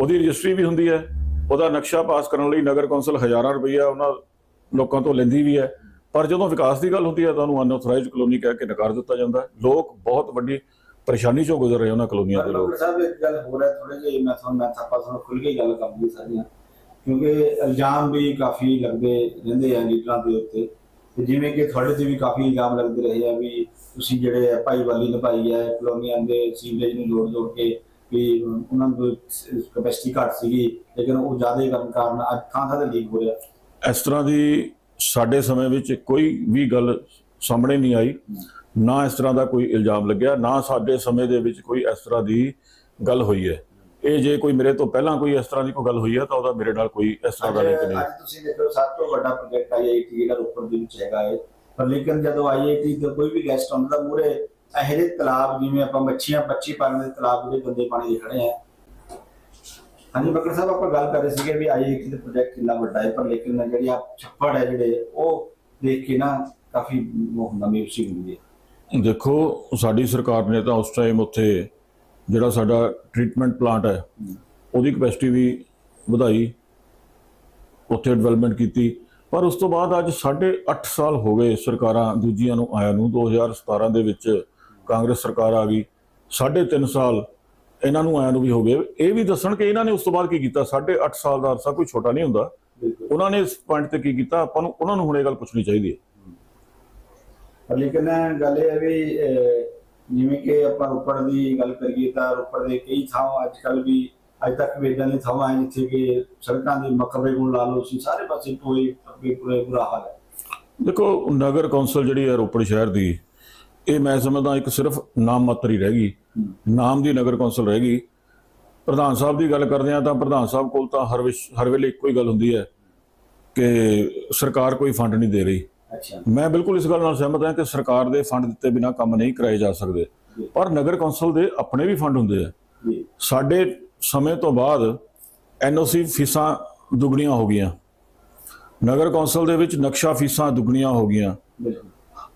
ਉਹਦੀ ਰਜਿਸਟਰੀ ਵੀ ਹੁੰਦੀ ਹੈ। ਉਹਦਾ ਨਕਸ਼ਾ ਪਾਸ ਕਰਨ ਲਈ ਨਗਰ ਕੌਂਸਲ ਹਜ਼ਾਰਾਂ ਰੁਪਈਆ ਉਹਨਾਂ ਲੋਕਾਂ ਤੋਂ ਲੈਂਦੀ ਵੀ ਹੈ। ਪਰ ਜਦੋਂ ਵਿਕਾਸ ਦੀ ਗੱਲ ਹੁੰਦੀ ਹੈ, ਤਾਂ ਉਹਨੂੰ ਅਨਆਥੋਰਾਈਜ਼ਡ ਕਲੋਨੀ ਕਹਿ ਕੇ ਨਕਾਰ ਦਿੱਤਾ ਜਾਂਦਾ ਹੈ। ਲੋਕ ਬਹੁਤ ਵੱਡੀ ਪਰੇਸ਼ਾਨੀ ਚੋਂ ਗੁਜ਼ਰ ਰਹੇ ਉਹਨਾਂ ਕਲੋਨੀਆਂ ਦੇ ਲੋਕ? ਡਾਕਟਰ ਸਾਹਿਬ ਇੱਕ ਗੱਲ ਹੈ ਥੋੜੇ ਜਿਹੇ ਮੈਂ ਤੁਹਾਨੂੰ ਮੈਂ ਥਾਪਾ ਤੁਹਾਨੂੰ ਖੁੱਲ ਕੇ ਗੱਲ ਕਰਨੀ ਸਾਰੀਆਂ। ਕਿਉਂਕਿ ਇਲਜ਼ਾਮ ਵੀ ਕਾਫੀ ਲੱਗਦੇ ਰਹਿੰਦੇ ਆ ਲੀਡਰਾਂ ਦੇ ਉੱਤੇ। ਤੇ ਜਿਵੇਂ ਕਿ ਤੁਹਾਡੇ ਤੇ ਵੀ ਕਾਫੀ ਇਲਜ਼ਾਮ ਲੱਗਦੇ ਰਹੇ ਆ ਵੀ ਤੁਸੀਂ ਜਿਹੜੇ ਭਾਈਵਾਲੀ ਨਿਭਾਈ ਹੈ ਕਲੋਨੀਆਂ ਦੇ ਸੀਵਰੇਜ ਨੂੰ ਜੋੜ ਜੋੜ ਕੇ ਵੀ ਉਹਨਾਂ ਨੂੰ ਕਪੈਸਿਟੀ ਘੱਟ ਸੀਗੀ ਲੇਕਿਨ ਉਹ ਜ਼ਿਆਦਾ ਕਰਨ ਕਾਰਨ ਅੱਜ ਥਾਂ ਥਾਂ ਤੇ ਲੀਕ ਹੋ ਰਿਹਾ। ਇਸ ਤਰ੍ਹਾਂ ਦੀ ਸਾਡੇ ਸਮੇਂ ਵਿੱਚ ਕੋਈ ਵੀ ਗੱਲ ਸਾਹਮਣੇ ਨਹੀਂ ਆਈ। ਨਾ ਇਸ ਤਰ੍ਹਾਂ ਦਾ ਕੋਈ ਇਲਜ਼ਾਮ ਲੱਗਿਆ ਨਾ ਸਾਡੇ ਸਮੇਂ ਦੇ ਵਿੱਚ ਕੋਈ ਇਸ ਤਰ੍ਹਾਂ ਦੀ ਗੱਲ ਹੋਈ ਹੈ। ਇਹ ਜੇ ਕੋਈ ਮੇਰੇ ਤੋਂ ਪਹਿਲਾਂ ਕੋਈ ਇਸ ਤਰ੍ਹਾਂ ਦੀ ਕੋਈ ਗੱਲ ਹੋਈ ਹੈ ਤਾਂ ਉਹਦਾ ਮੇਰੇ ਨਾਲ ਕੋਈ ਇਸ ਤਰ੍ਹਾਂ ਦਾ ਲਿੰਕ ਨਹੀਂ। ਤੁਸੀਂ ਦੇਖੋ ਸਭ ਤੋਂ ਵੱਡਾ ਪ੍ਰੋਜੈਕਟ ਆਈਆਈਟੀ ਜਿਹੜਾ ਰੋਪੜ ਦੇ ਵਿੱਚ ਹੈਗਾ ਹੈ। ਪਰ ਲੇਕਿਨ ਜਦੋਂ ਆਈਆਈਟੀ ਦਾ ਕੋਈ ਵੀ ਗੈਸਟ ਆਉਂਦਾ ਤਾਂ ਮੂਰੇ ਇਹੋ ਜਿਹੇ ਤਲਾਬ ਜਿਵੇਂ ਆਪਾਂ ਮੱਛੀਆਂ ਪੱਛੀ ਪਾਲਣ ਦੇ ਤਲਾਬ ਜਿਹੜੇ ਗੰਦੇ ਪਾਣੀ ਦੇ ਖੜੇ ਆ। ਹਾਂਜੀ ਬਕਰ ਸਾਹਿਬ ਆਪਾਂ ਗੱਲ ਕਰ ਰਹੇ ਸੀਗੇ ਵੀ ਆਈਆਈਟੀ ਦਾ ਪ੍ਰੋਜੈਕਟ ਕਿੰਨਾ ਵੱਡਾ ਹੈ ਪਰ ਲੇਕਿਨ ਜਿਹੜੀ ਆ ਛੱਪੜ ਹੈ ਜਿਹੜੇ ਉਹ ਦੇਖ ਕੇ ਨਾ ਕਾਫੀ ਹੁੰਦਾ ਮਿਊਸੀ ਹੁੰਦੀ ਹੈ। ਦੇਖੋ ਸਾਡੀ ਸਰਕਾਰ ਨੇ ਤਾਂ ਉਸ ਟਾਈਮ ਉੱਥੇ ਜਿਹੜਾ ਸਾਡਾ ਟ੍ਰੀਟਮੈਂਟ ਪਲਾਂਟ ਹੈ ਉਹਦੀ ਕਪੈਸਿਟੀ ਵੀ ਵਧਾਈ ਉੱਥੇ ਡਿਵੈਲਪਮੈਂਟ ਕੀਤੀ। ਪਰ ਉਸ ਤੋਂ ਬਾਅਦ ਅੱਜ 8.5 ਸਾਲ ਹੋ ਗਏ ਸਰਕਾਰਾਂ ਦੂਜੀਆਂ ਨੂੰ ਆਇਆ ਨੂੰ 2017 ਦੇ ਵਿੱਚ ਕਾਂਗਰਸ ਸਰਕਾਰ ਆ ਗਈ। 3.5 ਸਾਲ ਇਹਨਾਂ ਨੂੰ ਆਇਆ ਨੂੰ ਵੀ ਹੋ ਗਏ। ਇਹ ਵੀ ਦੱਸਣ ਕਿ ਇਹਨਾਂ ਨੇ ਉਸ ਤੋਂ ਬਾਅਦ ਕੀ ਕੀਤਾ? 8.5 ਸਾਲ ਦਾ ਅਰਸਾ ਕੋਈ ਛੋਟਾ ਨਹੀਂ ਹੁੰਦਾ। ਉਹਨਾਂ ਨੇ ਇਸ ਪੁਆਇੰਟ ਤੇ ਕੀ ਕੀਤਾ? ਆਪਾਂ ਨੂੰ ਉਹਨਾਂ ਨੂੰ ਹੁਣ ਇਹ ਗੱਲ ਪੁੱਛਣੀ ਚਾਹੀਦੀ ਹੈ। ਲੇਕਿਨ ਗੱਲ ਇਹ ਹੈ ਵੀ ਜਿਵੇਂ ਕਿ ਆਪਾਂ ਰੋਪੜ ਦੀ ਗੱਲ ਕਰੀਏ ਤਾਂ ਰੋਪੜ ਦੇ ਕਈ ਥਾਵਾਂ ਅੱਜ ਕੱਲ ਵੀ ਅੱਜ ਤੱਕ ਵੀ ਇਦਾਂ ਦੀਆਂ ਥਾਵਾਂ ਹੈ ਜਿੱਥੇ ਕਿ ਸੜਕਾਂ ਦੇ ਮਕਬਰੇ ਨੂੰ ਲਾ ਲਓ ਸੀ ਸਾਰੇ ਪਾਸੇ ਅੱਗੇ ਪੂਰੇ ਬੁਰਾ ਹਾਲ ਹੈ। ਦੇਖੋ ਨਗਰ ਕੌਂਸਲ ਜਿਹੜੀ ਹੈ ਰੋਪੜ ਸ਼ਹਿਰ ਦੀ ਇਹ ਮੈਂ ਸਮਝਦਾ ਇੱਕ ਸਿਰਫ ਨਾਮ ਮਾਤਰ ਹੀ ਰਹਿ ਗਈ। ਨਾਮ ਦੀ ਨਗਰ ਕੌਂਸਲ ਰਹਿ ਗਈ। ਪ੍ਰਧਾਨ ਸਾਹਿਬ ਦੀ ਗੱਲ ਕਰਦੇ ਆ ਤਾਂ ਪ੍ਰਧਾਨ ਸਾਹਿਬ ਕੋਲ ਤਾਂ ਹਰ ਹਰ ਵੇਲੇ ਇੱਕੋ ਹੀ ਗੱਲ ਹੁੰਦੀ ਹੈ ਕਿ ਸਰਕਾਰ ਕੋਈ ਫੰਡ ਨਹੀਂ ਦੇ ਰਹੀ। ਅੱਛਾ। ਮੈਂ ਬਿਲਕੁਲ ਇਸ ਗੱਲ ਨਾਲ ਸਹਿਮਤ ਹਾਂ ਕਿ ਸਰਕਾਰ ਦੇ ਫੰਡ ਦਿੱਤੇ ਬਿਨਾ ਕੰਮ ਨਹੀਂ ਕਰਾਏ ਜਾ ਸਕਦੇ। ਪਰ ਨਗਰ ਕੌਂਸਲ ਦੇ ਆਪਣੇ ਵੀ ਫੰਡ ਹੁੰਦੇ ਆ। ਸਾਡੇ ਸਮੇਂ ਤੋਂ ਬਾਅਦ ਐਨਓਸੀ ਫੀਸਾਂ ਦੁੱਗਣੀਆਂ ਹੋ ਗਈਆਂ। ਨਗਰ ਕੌਂਸਲ ਦੇ ਵਿੱਚ ਨਕਸ਼ਾ ਫੀਸਾਂ ਦੁੱਗਣੀਆਂ ਹੋ ਗਈਆਂ।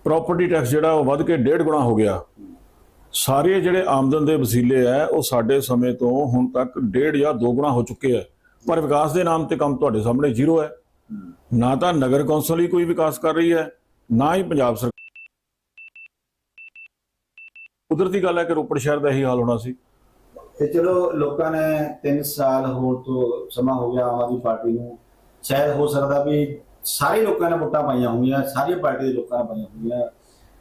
ਪ੍ਰਾਪਰਟੀ ਟੈਕਸ ਜਿਹੜਾ ਉਹ ਵੱਧ ਕੇ ਡੇਢ ਗੁਣਾ ਹੋ ਗਿਆ। ਸਾਰੇ ਜਿਹੜੇ ਆਮਦਨ ਦੇ ਵਸੀਲੇ ਆ ਉਹ ਸਾਡੇ ਸਮੇਂ ਤੋਂ ਹੁਣ ਤੱਕ ਡੇਢ ਜਾਂ ਦੋ ਗੁਣਾ ਹੋ ਚੁੱਕੇ ਆ। ਪਰ ਵਿਕਾਸ ਦੇ ਨਾਮ ਤੇ ਕੰਮ ਤੁਹਾਡੇ ਸਾਹਮਣੇ ਜ਼ੀਰੋ ਹੈ। ਨਾ ਤਾਂ ਨਗਰ ਕੌਂਸਲ ਹੀ ਕੋਈ ਵਿਕਾਸ ਕਰ ਰਹੀ ਹੈ ਨਾ ਹੀ ਪੰਜਾਬ ਸਰਕਾਰ। ਕੁਦਰਤੀ ਗੱਲ ਹੈ ਕਿ ਰੋਪੜ ਸ਼ਹਿਰ ਦਾ ਇਹੀ ਹਾਲ ਹੋਣਾ ਸੀ। ਤੇ ਚਲੋ ਲੋਕਾਂ ਨੇ 3 ਸਾਲ ਹੋਰ ਤੋਂ ਸਮਾਂ ਹੋ ਗਿਆ ਆਮ ਆਦਮੀ ਪਾਰਟੀ ਨੂੰ। ਸ਼ਾਇਦ ਹੋ ਸਕਦਾ ਵੀ ਸਾਰੇ ਲੋਕਾਂ ਨੇ ਵੋਟਾਂ ਪਾਈਆਂ ਹੋਈਆਂ ਸਾਰੀ ਪਾਰਟੀ ਦੇ ਲੋਕਾਂ ਨੇ ਪਾਈਆਂ ਹੋਈਆਂ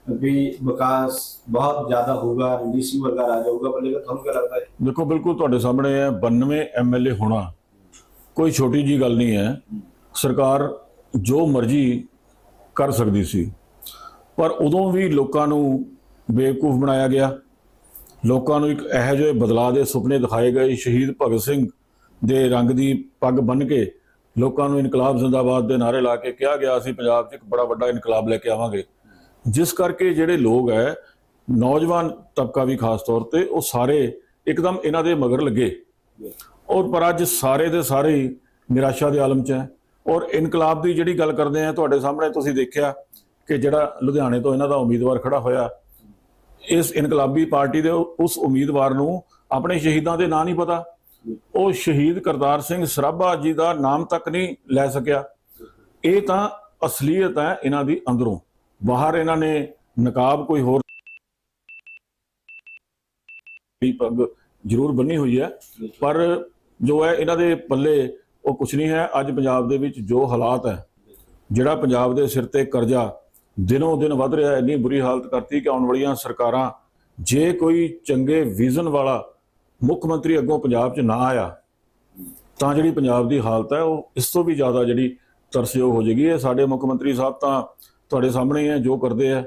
ਵੀ ਵਿਕਾਸ ਬਹੁਤ ਜ਼ਿਆਦਾ ਹੋਊਗਾ ਡੀਸੀ ਵਰਗਾ ਰਾਜ ਹੋਊਗਾ ਪਰ ਲੇਕਿਨ ਤੁਹਾਨੂੰ ਕੀ ਲੱਗਦਾ ਹੈ? ਦੇਖੋ ਬਿਲਕੁਲ ਤੁਹਾਡੇ ਸਾਹਮਣੇ ਹੈ 92 ਐਮਐਲਏ ਹੋਣਾ। ਕੋਈ ਛੋਟੀ ਜੀ ਗੱਲ ਨਹੀਂ ਹੈ। ਸਰਕਾਰ ਜੋ ਮਰਜ਼ੀ ਕਰ ਸਕਦੀ ਸੀ। ਪਰ ਉਦੋਂ ਵੀ ਲੋਕਾਂ ਨੂੰ ਬੇਵਕੂਫ ਬਣਾਇਆ ਗਿਆ। ਲੋਕਾਂ ਨੂੰ ਇੱਕ ਇਹੋ ਜਿਹੇ ਬਦਲਾਅ ਦੇ ਸੁਪਨੇ ਦਿਖਾਏ ਗਏ। ਸ਼ਹੀਦ ਭਗਤ ਸਿੰਘ ਦੇ ਰੰਗ ਦੀ ਪੱਗ ਬੰਨ੍ਹ ਕੇ ਲੋਕਾਂ ਨੂੰ ਇਨਕਲਾਬ ਜ਼ਿੰਦਾਬਾਦ ਦੇ ਨਾਅਰੇ ਲਾ ਕੇ ਕਿਹਾ ਗਿਆ, ਅਸੀਂ ਪੰਜਾਬ 'ਚ ਇੱਕ ਬੜਾ ਵੱਡਾ ਇਨਕਲਾਬ ਲੈ ਕੇ ਆਵਾਂਗੇ। ਜਿਸ ਕਰਕੇ ਜਿਹੜੇ ਲੋਕ ਹੈ ਨੌਜਵਾਨ ਤਬਕਾ ਵੀ ਖਾਸ ਤੌਰ ਤੇ, ਉਹ ਸਾਰੇ ਇੱਕਦਮ ਇਹਨਾਂ ਦੇ ਮਗਰ ਲੱਗੇ। ਔਰ ਪਰ ਅੱਜ ਸਾਰੇ ਦੇ ਸਾਰੇ ਹੀ ਨਿਰਾਸ਼ਾ ਦੇ ਆਲਮ 'ਚ ਹੈ ਔਰ ਇਨਕਲਾਬ ਦੀ ਜਿਹੜੀ ਗੱਲ ਕਰਦੇ ਆ, ਤੁਹਾਡੇ ਸਾਹਮਣੇ ਤੁਸੀਂ ਦੇਖਿਆ ਕਿ ਜਿਹੜਾ ਲੁਧਿਆਣੇ ਤੋਂ ਇਹਨਾਂ ਦਾ ਉਮੀਦਵਾਰ ਖੜਾ ਹੋਇਆ, ਇਸ ਇਨਕਲਾਬੀ ਪਾਰਟੀ ਦੇ ਉਸ ਉਮੀਦਵਾਰ ਨੂੰ ਆਪਣੇ ਸ਼ਹੀਦਾਂ ਦੇ ਨਾਂ ਨਹੀਂ ਪਤਾ। ਉਹ ਸ਼ਹੀਦ ਕਰਤਾਰ ਸਿੰਘ ਸਰਾਭਾ ਜੀ ਦਾ ਨਾਮ ਤੱਕ ਨਹੀਂ ਲੈ ਸਕਿਆ। ਇਹ ਤਾਂ ਅਸਲੀਅਤ ਹੈ ਇਹਨਾਂ ਦੀ ਅੰਦਰੋਂ। ਬਾਹਰ ਇਹਨਾਂ ਨੇ ਨਕਾਬ ਕੋਈ ਹੋਰ ਵੀ ਪੱਗ ਜ਼ਰੂਰ ਬੰਨੀ ਹੋਈ ਹੈ। ਪਰ ਜੋ ਹੈ ਇਹਨਾਂ ਦੇ ਪੱਲੇ ਉਹ ਕੁਝ ਨਹੀਂ ਹੈ। ਅੱਜ ਪੰਜਾਬ ਦੇ ਵਿੱਚ ਜੋ ਹਾਲਾਤ ਹੈ, ਜਿਹੜਾ ਪੰਜਾਬ ਦੇ ਸਿਰ ਤੇ ਕਰਜ਼ਾ ਦਿਨੋਂ ਦਿਨ ਵੱਧ ਰਿਹਾ ਹੈ, ਇੰਨੀ ਬੁਰੀ ਹਾਲਤ ਕਰਤੀ ਕਿ ਆਉਣ ਵਾਲੀਆਂ ਸਰਕਾਰਾਂ, ਜੇ ਕੋਈ ਚੰਗੇ ਵਿਜ਼ਨ ਵਾਲਾ ਮੁੱਖ ਮੰਤਰੀ ਅੱਗੋਂ ਪੰਜਾਬ 'ਚ ਨਾ ਆਇਆ, ਤਾਂ ਜਿਹੜੀ ਪੰਜਾਬ ਦੀ ਹਾਲਤ ਹੈ, ਉਹ ਇਸ ਤੋਂ ਵੀ ਜ਼ਿਆਦਾ ਜਿਹੜੀ ਤਰਸਯੋਗ ਹੋ ਜਾਏਗੀ। ਇਹ ਸਾਡੇ ਮੁੱਖ ਮੰਤਰੀ ਸਾਹਿਬ ਤਾਂ ਤੁਹਾਡੇ ਸਾਹਮਣੇ ਹੈ ਜੋ ਕਰਦੇ ਆ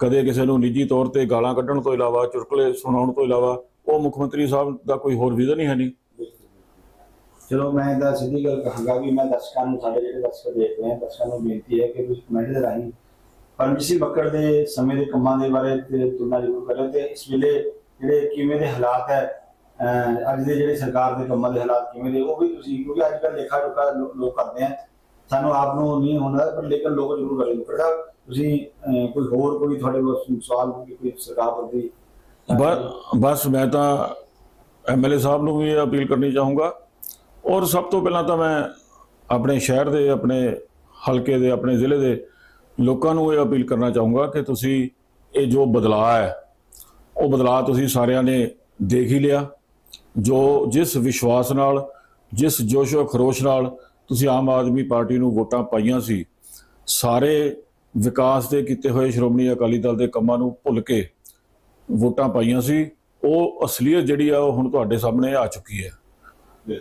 ਕਦੇ ਕਿਸੇ ਨੂੰ ਨਿੱਜੀ ਤੌਰ ਤੇ ਗਾਲਾਂ ਕੱਢਣ ਤੋਂ ਇਲਾਵਾ, ਚੁਟਕਲੇ ਸੁਣਾਉਣ ਤੋਂ ਇਲਾਵਾ, ਉਹ ਮੁੱਖ ਮੰਤਰੀ ਸਾਹਿਬ ਦਾ ਕੋਈ ਹੋਰ ਵਿਜ਼ਨ ਹੀ ਹੈ ਨਹੀਂ। ਚਲੋ ਮੈਂ ਇਹਦਾ ਸਿੱਧੀ ਗੱਲ ਕਹਾਂਗਾ ਵੀ ਮੈਂ ਦਰਸ਼ਕਾਂ ਨੂੰ ਸਾਡੇ ਜਿਹੜੇ ਦਰਸ਼ਕ ਦੇਖ ਰਹੇ ਹਨ ਦਰਸ਼ਕਾਂ ਨੂੰ ਬੇਨਤੀ ਹੈ ਕਿ ਤੁਸੀਂ ਕਮੈਂਟ ਦੇ ਰਾਹੀਂ ਪਰਮਜੀਤ ਸਿੰਘ ਬੱਕੜ ਦੇ ਸਮੇਂ ਦੇ ਕੰਮਾਂ ਦੇ ਬਾਰੇ ਤੇ ਤੁਲਨਾ ਜ਼ਰੂਰ ਕਰਿਓ ਤੇ ਇਸ ਵੇਲੇ ਜਿਹੜੇ ਕਿਵੇਂ ਦੇ ਹਾਲਾਤ ਹੈ ਅਹ ਅੱਜ ਦੇ ਜਿਹੜੇ ਸਰਕਾਰ ਦੇ ਕੰਮਾਂ ਦੇ ਹਾਲਾਤ ਕਿਵੇਂ ਦੇ ਉਹ ਵੀ ਤੁਸੀਂ ਕਿਉਂਕਿ ਅੱਜ ਕੱਲ੍ਹ ਲੇਖਾ ਜੋਖਾ ਲੋ- ਲੋਕ ਕਰਦੇ ਆ ਸਾਨੂੰ ਆਪ ਨੂੰ ਨਹੀਂ ਹੁੰਦਾ ਪਰ ਲੇਕਿਨ ਲੋਕ ਜ਼ਰੂਰ ਕਰੇ ਬੱਕੜ ਸਾਹਿਬ ਤੁਸੀਂ ਅਹ ਕੋਈ ਹੋਰ ਕੋਈ ਤੁਹਾਡੇ ਕੋਲ ਸਵਾਲ ਹੋਵੇ ਕੋਈ ਸਰਕਾਰ ਪ੍ਰਤੀ ਬ- ਬਸ ਮੈਂ ਤਾਂ ਐਮਐਲਏ ਸਾਹਿਬ ਨੂੰ ਵੀ ਇਹ ਅਪੀਲ ਕਰਨੀ ਚਾਹੂੰਗਾ ਔਰ ਸਭ ਤੋਂ ਪਹਿਲਾਂ ਤਾਂ ਮੈਂ ਆਪਣੇ ਸ਼ਹਿਰ ਦੇ, ਆਪਣੇ ਹਲਕੇ ਦੇ, ਆਪਣੇ ਜ਼ਿਲ੍ਹੇ ਦੇ ਲੋਕਾਂ ਨੂੰ ਇਹ ਅਪੀਲ ਕਰਨਾ ਚਾਹੂੰਗਾ ਕਿ ਤੁਸੀਂ ਇਹ ਜੋ ਬਦਲਾਅ ਹੈ, ਉਹ ਬਦਲਾਅ ਤੁਸੀਂ ਸਾਰਿਆਂ ਨੇ ਦੇਖ ਹੀ ਲਿਆ। ਜੋ ਜਿਸ ਵਿਸ਼ਵਾਸ ਨਾਲ, ਜਿਸ ਜੋਸ਼ੋ ਖਰੋਸ਼ ਨਾਲ ਤੁਸੀਂ ਆਮ ਆਦਮੀ ਪਾਰਟੀ ਨੂੰ ਵੋਟਾਂ ਪਾਈਆਂ ਸੀ, ਸਾਰੇ ਵਿਕਾਸ ਦੇ ਕੀਤੇ ਹੋਏ ਸ਼੍ਰੋਮਣੀ ਅਕਾਲੀ ਦਲ ਦੇ ਕੰਮਾਂ ਨੂੰ ਭੁੱਲ ਕੇ ਵੋਟਾਂ ਪਾਈਆਂ ਸੀ, ਉਹ ਅਸਲੀਅਤ ਜਿਹੜੀ ਆ, ਉਹ ਹੁਣ ਤੁਹਾਡੇ ਸਾਹਮਣੇ ਆ ਚੁੱਕੀ ਹੈ।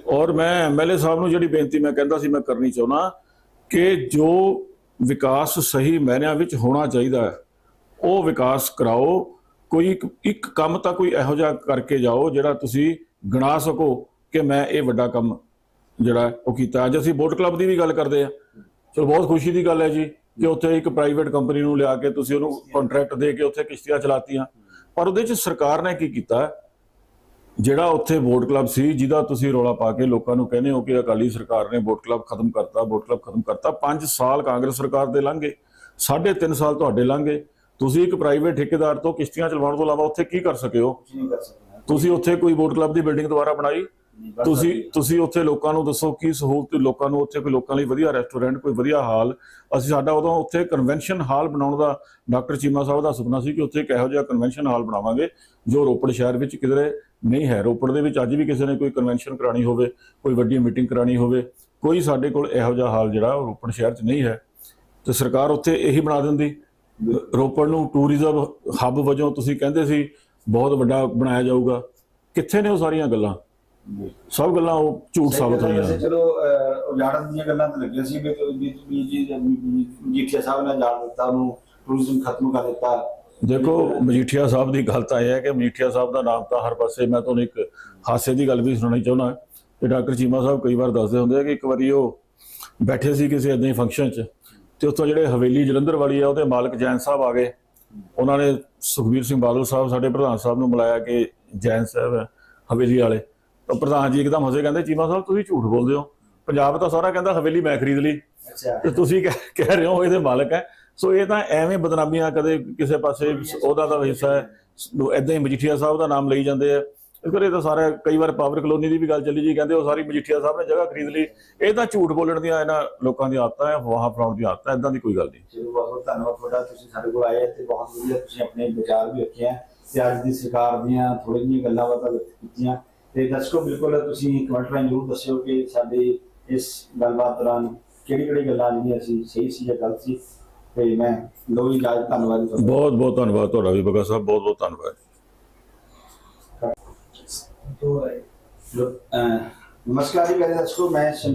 ਔਰ ਮੈਂ ਐਮਐਲਏ ਸਾਹਿਬ ਨੂੰ ਜਿਹੜੀ ਬੇਨਤੀ ਮੈਂ ਕਹਿੰਦਾ ਸੀ ਮੈਂ ਕਰਨੀ ਚਾਹੁੰਦਾ ਕਿ ਜੋ ਵਿਕਾਸ ਸਹੀ ਮਾਇਨਿਆਂ ਵਿੱਚ ਹੋਣਾ ਚਾਹੀਦਾ ਹੈ ਉਹ ਵਿਕਾਸ ਕਰਾਓ। ਕੋਈ ਇੱਕ ਕੰਮ ਤਾਂ ਕੋਈ ਇਹੋ ਜਿਹਾ ਕਰਕੇ ਜਾਓ ਜਿਹੜਾ ਤੁਸੀਂ ਗਣਾ ਸਕੋ ਕਿ ਮੈਂ ਇਹ ਵੱਡਾ ਕੰਮ ਜਿਹੜਾ ਉਹ ਕੀਤਾ। ਅੱਜ ਅਸੀਂ ਬੋਟ ਕਲੱਬ ਦੀ ਵੀ ਗੱਲ ਕਰਦੇ ਆ ਚਲੋ ਬਹੁਤ ਖੁਸ਼ੀ ਦੀ ਗੱਲ ਹੈ ਜੀ ਕਿ ਉੱਥੇ ਇੱਕ ਪ੍ਰਾਈਵੇਟ ਕੰਪਨੀ ਨੂੰ ਲਿਆ ਕੇ ਤੁਸੀਂ ਉਹਨੂੰ ਕੰਟਰੈਕਟ ਦੇ ਕੇ ਉੱਥੇ ਕਿਸ਼ਤੀਆਂ ਚਲਾਤੀਆਂ। ਪਰ ਉਹਦੇ 'ਚ ਸਰਕਾਰ ਨੇ ਕੀ ਕੀਤਾ? ਜਿਹੜਾ ਉੱਥੇ ਵੋਟ ਕਲੱਬ ਸੀ ਜਿਹਦਾ ਤੁਸੀਂ ਰੌਲਾ ਪਾ ਕੇ ਲੋਕਾਂ ਨੂੰ ਕਹਿੰਦੇ ਹੋ ਕਿ ਅਕਾਲੀ ਸਰਕਾਰ ਨੇ ਵੋਟ ਕਲੱਬ ਖਤਮ ਕਰਤਾ ਵੋਟ ਕਲੱਬ ਖਤਮ ਕਰਤਾ 5 ਸਾਲ ਕਾਂਗਰਸ ਸਰਕਾਰ ਦੇ ਲੰਘੇ ਸਾਢੇ ਤਿੰਨ ਸਾਲ ਤੁਹਾਡੇ ਲੰਘੇ। ਤੁਸੀਂ ਇੱਕ ਪ੍ਰਾਈਵੇਟ ਠੇਕੇਦਾਰ ਤੋਂ ਕਿਸ਼ਤੀਆਂ ਚਲਵਾਉਣ ਤੋਂ ਇਲਾਵਾ ਉੱਥੇ ਕੀ ਕਰ ਸਕੇ ਹੋ? ਤੁਸੀਂ ਉੱਥੇ ਕੋਈ ਵੋਟ ਕਲੱਬ ਦੀ ਬਿਲਡਿੰਗ ਦੁਬਾਰਾ ਬਣਾਈ? ਤੁਸੀਂ। ਤੁਸੀਂ ਉੱਥੇ ਲੋਕਾਂ ਨੂੰ ਦੱਸੋ ਕੀ ਸਹੂਲਤ ਲੋਕਾਂ ਨੂੰ ਉੱਥੇ ਕੋਈ ਲੋਕਾਂ ਲਈ ਵਧੀਆ ਰੈਸਟੋਰੈਂਟ ਕੋਈ ਵਧੀਆ ਹਾਲ? ਅਸੀਂ ਸਾਡਾ ਉਦੋਂ ਉੱਥੇ ਕਨਵੈਨਸ਼ਨ ਹਾਲ ਬਣਾਉਣ ਦਾ ਡਾਕਟਰ ਚੀਮਾ ਸਾਹਿਬ ਦਾ ਸੁਪਨਾ ਸੀ ਕਿ ਉੱਥੇ ਇੱਕ ਇਹੋ ਜਿਹਾ ਕਨਵੈਨਸ਼ਨ ਹਾਲ ਬਣਾਵਾਂਗੇ ਜੋ ਰੋਪੜ ਸ਼ਹਿਰ ਵਿੱਚ ਕਿਧਰੇ ਨਹੀਂ ਹੈ। ਰੋਪੜ ਦੇ ਵਿੱਚ ਅੱਜ ਵੀ ਕਿਸੇ ਨੇ ਕੋਈ ਕਨਵੈਨਸ਼ਨ ਕਰਾਣੀ ਹੋਵੇ ਕੋਈ ਵੱਡੀ ਮੀਟਿੰਗ ਕਰਾਣੀ ਹੋਵੇ ਕੋਈ ਸਾਡੇ ਕੋਲ ਇਹੋ ਜਿਹਾ ਹਾਲ ਜਿਹੜਾ ਰੋਪੜ ਸ਼ਹਿਰ 'ਚ ਨਹੀਂ ਹੈ। ਤੇ ਸਰਕਾਰ ਉੱਥੇ ਇਹੀ ਬਣਾ ਦਿੰਦੀ। ਰੋਪੜ ਨੂੰ ਟੂਰਿਜ਼ਮ ਹੱਬ ਵਜੋਂ ਤੁਸੀਂ ਕਹਿੰਦੇ ਸੀ ਬਹੁਤ ਵੱਡਾ ਬਣਾਇਆ ਜਾਊਗਾ। ਕਿੱਥੇ ਨੇ ਉਹ ਸਾਰੀਆਂ ਗੱਲਾਂ? ਸਭ ਗੱਲਾਂ ਉਹ ਝੂਠ ਸਾਬਤ ਹੋਈਆਂ। ਚਲੋ ਉਜਾੜਨ ਦੀਆਂ ਗੱਲਾਂ ਤਾਂ ਲੱਗੀਆਂ ਸੀ ਵੀ ਵੀ ਜੀ ਜੀਠੀਆ ਸਾਹਿਬ ਨੇ ਜਾਣ ਦਿੱਤਾ ਉਹਨੂੰ ਟੂਰਿਜ਼ਮ ਖਤਮ ਕਰ ਦਿੱਤਾ। ਦੇਖੋ ਮਜੀਠੀਆ ਸਾਹਿਬ ਦੀ ਗੱਲ ਤਾਂ ਇਹ ਹੈ ਕਿ ਮਜੀਠੀਆ ਸਾਹਿਬ ਦਾ ਨਾਮ ਤਾਂ ਹਰ ਪਾਸੇ ਮੈਂ ਤੁਹਾਨੂੰ ਇੱਕ ਹਾਸੇ ਦੀ ਗੱਲ ਵੀ ਸੁਣਾਉਣੀ ਚਾਹੁੰਦਾ ਕਿ ਡਾਕਟਰ ਚੀਮਾ ਸਾਹਿਬ ਕਈ ਵਾਰ ਦੱਸਦੇ ਹੁੰਦੇ ਆ ਕਿ ਇੱਕ ਵਾਰੀ ਉਹ ਬੈਠੇ ਸੀ ਕਿਸੇ ਇਦਾਂ ਹੀ ਫੰਕਸ਼ਨ 'ਚ ਤੇ ਉੱਥੋਂ ਜਿਹੜੇ ਹਵੇਲੀ ਜਲੰਧਰ ਵਾਲੀ ਆ ਉਹਦੇ ਮਾਲਕ ਜੈਨ ਸਾਹਿਬ ਆ ਗਏ। ਉਹਨਾਂ ਨੇ ਸੁਖਬੀਰ ਸਿੰਘ ਬਾਦਲ ਸਾਹਿਬ ਸਾਡੇ ਪ੍ਰਧਾਨ ਸਾਹਿਬ ਨੂੰ ਮਿਲਾਇਆ ਕਿ ਜੈਨ ਸਾਹਿਬ ਹਵੇਲੀ ਵਾਲੇ। ਤਾਂ ਪ੍ਰਧਾਨ ਜੀ ਇੱਕਦਮ ਹੱਸੇ ਕਹਿੰਦੇ ਚੀਮਾ ਸਾਹਿਬ ਤੁਸੀਂ ਝੂਠ ਬੋਲਦੇ ਹੋ। ਪੰਜਾਬ ਤਾਂ ਸਾਰਾ ਕਹਿੰਦਾ ਹਵੇਲੀ ਮੈਂ ਖਰੀਦ ਲਈ। ਅੱਛਾ। ਤੇ ਤੁਸੀਂ ਕਹਿ ਰਹੇ ਹੋ ਇਹਦੇ ਮਾਲਕ ਹੈ। ਸੋ ਇਹ ਤਾਂ ਐਵੇਂ ਬਦਨਾਮੀਆਂ ਕਦੇ ਕਿਸੇ ਪਾਸੇ ਉਹਦਾ ਦਾ ਹਿੱਸਾ ਹੈ। ਐਦਾਂ ਹੀ ਮਜੀਠੀਆ ਸਾਹਿਬ ਦਾ ਨਾਮ ਲਈ ਜਾਂਦੇ ਆ। ਇਸ ਕਰਕੇ ਤਾਂ ਸਾਰਾ ਕਈ ਵਾਰ ਪਾਵਰ ਕਲੋਨੀ ਦੀ ਵੀ ਗੱਲ ਚੱਲੀ ਜੀ, ਕਹਿੰਦੇ ਉਹ ਸਾਰੀ ਮਜੀਠੀਆ ਸਾਹਿਬ ਨੇ ਜਗ੍ਹਾ ਖਰੀਦ ਲਈ। ਇਹ ਤਾਂ ਝੂਠ ਬੋਲਣ ਦੀਆਂ ਇਹਨਾਂ ਲੋਕਾਂ ਦੀ ਆਦਤਾਂ ਹੈ ਵਾਹ ਫਰਾਉਣ ਦੀ ਆਦਤਾਂ ਹੈ ਇਦਾਂ ਦੀ ਕੋਈ ਗੱਲ ਨਹੀਂ। ਚਲੋ, ਬਹੁਤ ਬਹੁਤ ਧੰਨਵਾਦ ਤੁਹਾਡਾ, ਤੁਸੀਂ ਸਾਡੇ ਕੋਲ ਆਏ ਤੇ ਬਹੁਤ ਵਧੀਆ ਤੁਸੀਂ ਆਪਣੇ ਵਿਚਾਰ ਵੀ ਰੱਖਿਆ ਆ ਤੇ ਅੱਜ ਦੀ ਸਰਕਾਰ ਦੀਆਂ ਥੋੜ੍ਹੀਆਂ ਜਿਹੀਆਂ ਗੱਲਾਂ ਬਾਤਾਂ ਕੀਤੀਆਂ। ਤੇ ਦਰਸ਼ਕੋ, ਬਿਲਕੁਲ ਤੁਸੀਂ ਕਮੈਂਟ ਰਾਹੀਂ ਜ਼ਰੂਰ ਦੱਸਿਓ ਕਿ ਸਾਡੇ ਇਸ ਗੱਲਬਾਤ ਦੌਰਾਨ ਕਿਹੜੀ ਕਿਹੜੀ ਗੱਲਾਂ ਜਿਹੜੀਆਂ ਸੀ, ਸਹੀ ਸੀ ਜਾਂ ਗਲਤ ਸੀ। ਤੇ ਮੈਂ ਲੋ ਵੀ ਇਜਾਜ਼ਤ ਧੰਨਵਾਦ ਜੀ ਤੁਹਾਡਾ। ਬਹੁਤ ਬਹੁਤ ਧੰਨਵਾਦ ਤੁਹਾਡਾ ਵੀ ਬਗਾ ਸਾਹਿਬ ਬਹੁਤ ਬਹੁਤ ਧੰਨਵਾਦ ਲੋ, ਅਹ, ਨਮਸਕਾਰ ਜੀ ਮੇਰੇ ਦਰਸ਼ਕੋ ਮੈਂ ਸੰਜੀਵ